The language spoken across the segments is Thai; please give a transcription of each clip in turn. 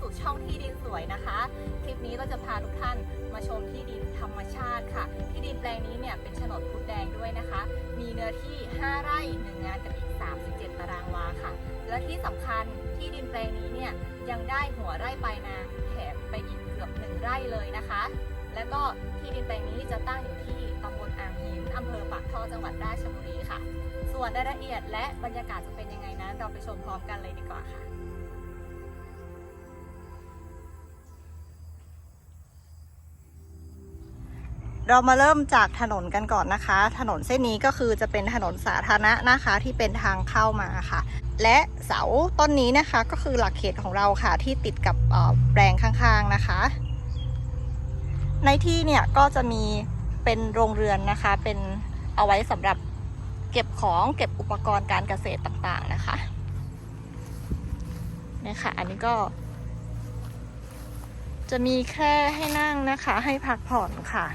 สู่ช่องที่ดินสวยนะคะ คลิปนี้เราจะพาทุกท่านมาชมที่ดินธรรมชาติค่ะ ที่ดินแปลงนี้เนี่ยเป็นโฉนดพุดแดงด้วยนะคะ มีเนื้อที่ 5 ไร่1งานกับอีก 37 ตารางวาค่ะ และที่สำคัญที่ดินแปลงนี้เนี่ยยังได้หัวไร่ไปนาแถมไปอีกเกือบ 1 ไร่เลยนะคะ และก็ที่ดินแปลงนี้จะตั้งอยู่ที่ตำบลอ่างหินอำเภอปากท่อจังหวัดราชบุรีค่ะ ส่วนรายละเอียดและบรรยากาศจะเป็นยังไงนั้นเราไปชมพร้อมกันเลยดีกว่าค่ะ เรามาเริ่มจากถนนกันก่อนนะคะ ถนนเส้นนี้ก็คือจะเป็นถนนสาธารณะนะคะที่เป็นทางเข้ามาค่ะ และเสาต้นนี้นะคะก็คือหลักเขตของเราค่ะที่ติดกับแปลงข้างๆนะคะ ในที่เนี่ยก็จะมีเป็นโรงเรือนนะคะ เป็นเอาไว้สำหรับเก็บของเก็บอุปกรณ์การเกษตรต่างๆนะคะนี่ค่ะอันนี้ก็ จะมีแค่ให้นั่งนะคะ ให้พักผ่อนค่ะ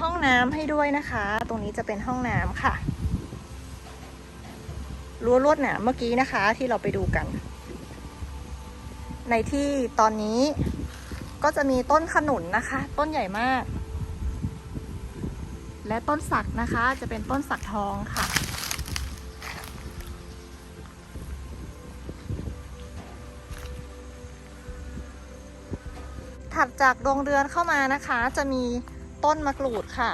ห้องน้ำให้ด้วยนะคะ ตรงนี้จะเป็นห้องน้ำค่ะรั้วลวดหนามเมื่อกี้นะคะที่เราไปดูกัน ในที่ตอนนี้ก็จะมีต้นขนุนนะคะ ต้นใหญ่มาก และต้นสักนะคะจะเป็นต้นสักทองค่ะ ถัดจากโรงเรือนเข้ามานะคะ จะมี ต้นมะกรูดค่ะ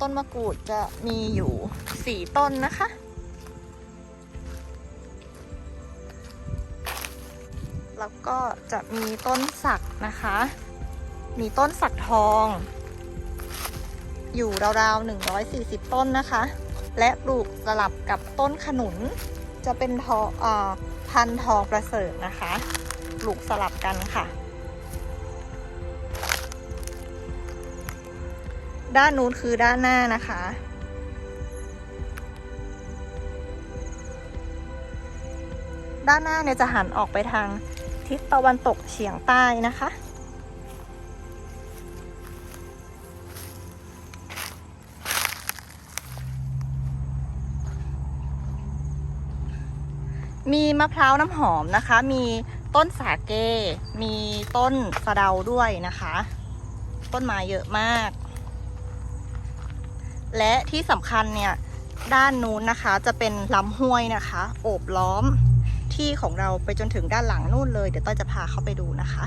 ต้นมะกรูดจะมีอยู่สี่ต้นนะคะ แล้วก็จะมีต้นสักนะคะ มีต้นสักทอง อยู่ราวๆ140 ต้นนะคะ และปลูกสลับกับต้นขนุน จะเป็นทออพันธุ์ทองประเสริฐนะคะ ปลูกสลับกันค่ะ ด้านนู้นคือด้านหน้านะคะ ด้านหน้าเนี่ยจะหันออกไปทางทิศตะวันตกเฉียงใต้นะคะ มีมะพร้าวน้ำหอมนะคะ มีต้นสาเก มีต้นสะเดาด้วยนะคะ ต้นไม้เยอะมาก และที่สำคัญเนี่ยด้านนู้นนะคะจะเป็นลำห้วยนะคะ โอบล้อมที่ของเราไปจนถึงด้านหลังนู่นเลย เดี๋ยวต้อยจะพาเข้าไปดูนะคะ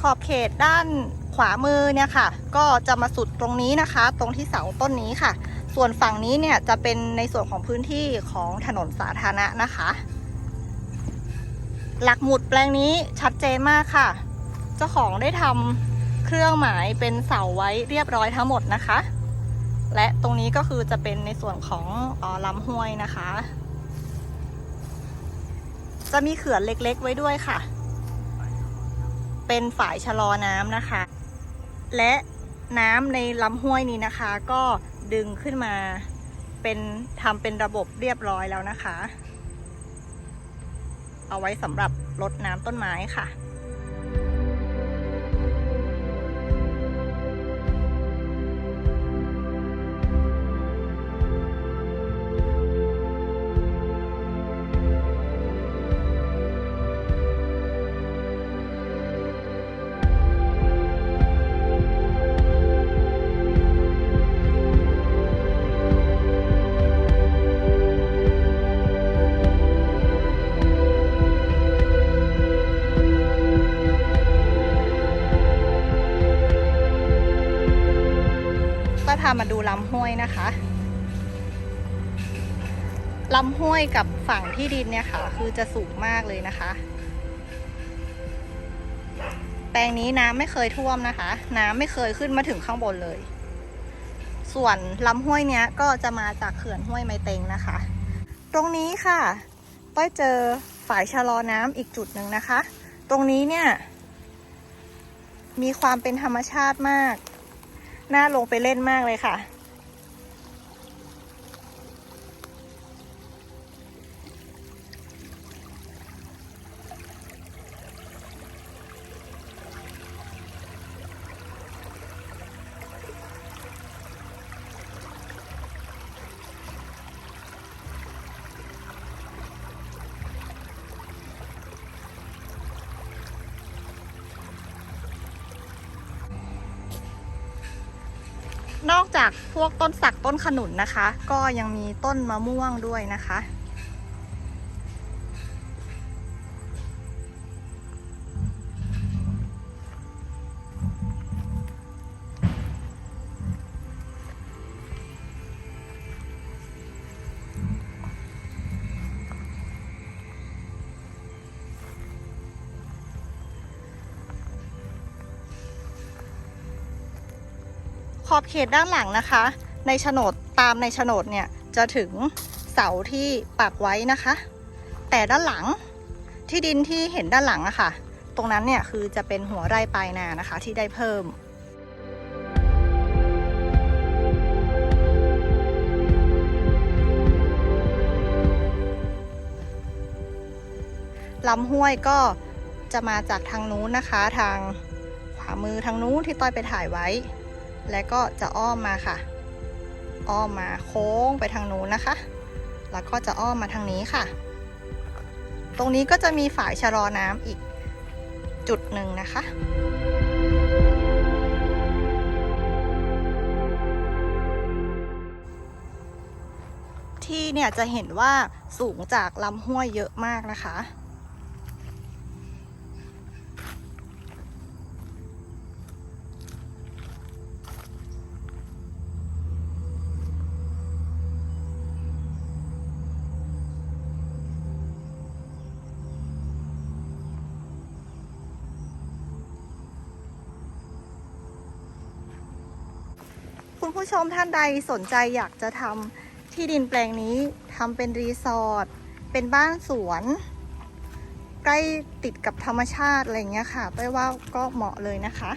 ขอบเขตด้านขวามือเนี่ยค่ะ ก็จะมาสุดตรงนี้นะคะ ตรงที่เสาต้นนี้ค่ะ ส่วนฝั่งนี้เนี่ยจะเป็นในส่วนของพื้นที่ของถนนสาธารณะนะคะ หลักหมุดแปลงนี้ชัดเจนมากค่ะ เจ้าของได้ทำ เครื่องหมายเป็นเสาไว้เรียบร้อยทั้งหมดนะคะ และตรงนี้ก็คือจะเป็นในส่วนของออลำห้วยนะคะ จะมีเขื่อนเล็กๆไว้ด้วยค่ะ เป็นฝ่ายชะลอน้ำนะคะ และน้ำในลำห้วยนี้นะคะ ก็ดึงขึ้นมาเป็นทำเป็นระบบเรียบร้อยแล้วนะคะ เอาไว้สำหรับรดน้ำต้นไม้ค่ะ วยนะคะลำห้วยกับฝั่งที่ดินเนี่ยค่ะ คือจะสูงมากเลยนะคะ แปลงนี้น้ำไม่เคยท่วมนะคะ น้ำไม่เคยขึ้นมาถึงข้างบนเลย ส่วนลำห้วยเนี้ยก็จะมาจากเขื่อนห้วยไมเต็งนะคะ ตรงนี้ค่ะต้อยเจอฝ่ายชะลอน้ำอีกจุดหนึ่งนะคะ ตรงนี้เนี่ย มีความเป็นธรรมชาติมาก น่าลงไปเล่นมากเลยค่ะ นอกจากพวกต้นสักต้นขนุนนะคะ ก็ยังมีต้นมะม่วงด้วยนะคะ ขอบเขตด้านหลังนะคะ ในโฉนดตามในโฉนดเนี่ยจะถึงเสาที่ปักไว้นะคะ แต่ด้านหลังที่ดินที่เห็นด้านหลังอะคะ่ะ ตรงนั้นเนี่ยคือจะเป็นหัวไร่ปลายนานะคะที่ได้เพิ่มลำห้วยก็จะมาจากทางนู้นนะคะ ทางขวามือทางนู้นที่ต้อยไปถ่ายไว้ และก็จะอ้อมมาค่ะ อ้อมมาโค้งไปทางนู้นนะคะ แล้วก็จะอ้อมมาทางนี้ค่ะ ตรงนี้ก็จะมีฝายชะลอน้ำอีกจุดหนึ่งนะคะที่เนี่ยจะเห็นว่าสูงจากลำห้วยเยอะมากนะคะ คุณผู้ชมท่านใดสนใจอยากจะทำที่ดินแปลงนี้ทำเป็นรีสอร์ทเป็นบ้านสวน ใกล้ติดกับธรรมชาติอะไรเงี้ยค่ะไปว่าก็เหมาะเลยนะคะ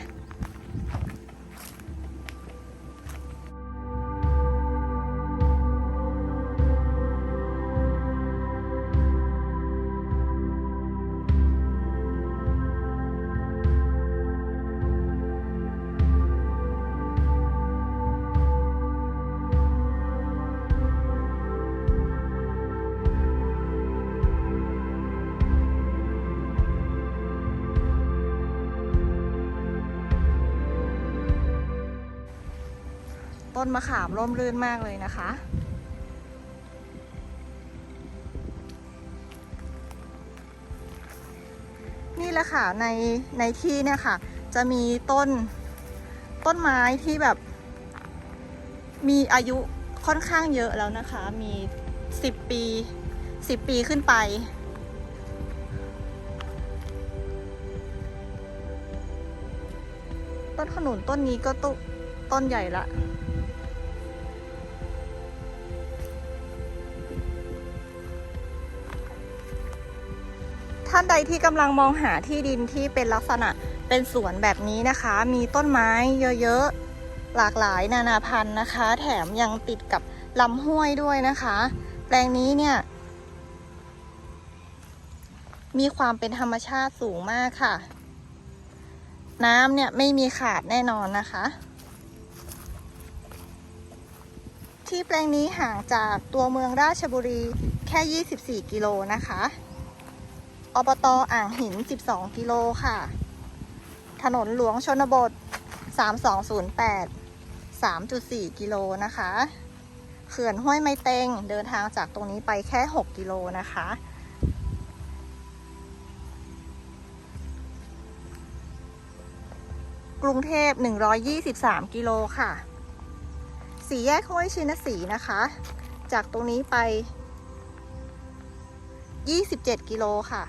ต้นมะขามร่มรื่นมากเลยนะคะ นี่แหละค่ะในในที่เนี่ยค่ะ จะมีต้นต้นไม้ที่แบบ มีอายุค่อนข้างเยอะแล้วนะคะ มี10ปี10ปีขึ้นไปต้นขนุนต้นนี้ก็ต้นต้นใหญ่ละ ท่านใดที่กำลังมองหาที่ดินที่เป็นลักษณะเป็นสวนแบบนี้นะคะ มีต้นไม้เยอะๆ หลากหลายนานาพันธุ์นะคะ แถมยังติดกับลำห้วยด้วยนะคะ แปลงนี้เนี่ยมีความเป็นธรรมชาติสูงมากค่ะ น้ำเนี่ยไม่มีขาดแน่นอนนะคะ ที่แปลงนี้ห่างจากตัวเมืองราชบุรีแค่ 24 กิโลนะคะ อบตอ่างหิน 12 กิโลค่ะ ถนนหลวงชนบท 3208 3.4 กิโลนะคะ เขื่อนห้วยไมเตงเดินทางจากตรงนี้ไปแค่ 6 กิโลนะคะ กรุงเทพ 123 กิโลค่ะ สี่แยกห้วยชินสีนะคะ จากตรงนี้ไป 27 กิโลค่ะ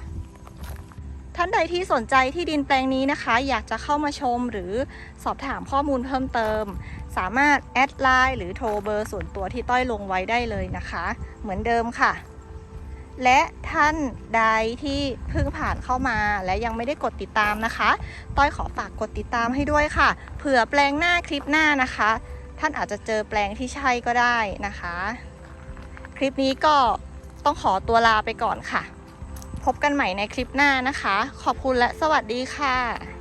ท่านใดที่สนใจที่ดินแปลงนี้นะคะ อยากจะเข้ามาชมหรือสอบถามข้อมูลเพิ่มเติม สามารถแอดไลน์หรือโทรเบอร์ส่วนตัวที่ต้อยลงไว้ได้เลยนะคะ เหมือนเดิมค่ะ และท่านใดที่เพิ่งผ่านเข้ามาและยังไม่ได้กดติดตามนะคะ ต้อยขอฝากกดติดตามให้ด้วยค่ะ เผื่อแปลงหน้าคลิปหน้านะคะ ท่านอาจจะเจอแปลงที่ใช่ก็ได้นะคะ คลิปนี้ก็ต้องขอตัวลาไปก่อนค่ะ พบกันใหม่ในคลิปหน้านะคะ ขอบคุณและสวัสดีค่ะ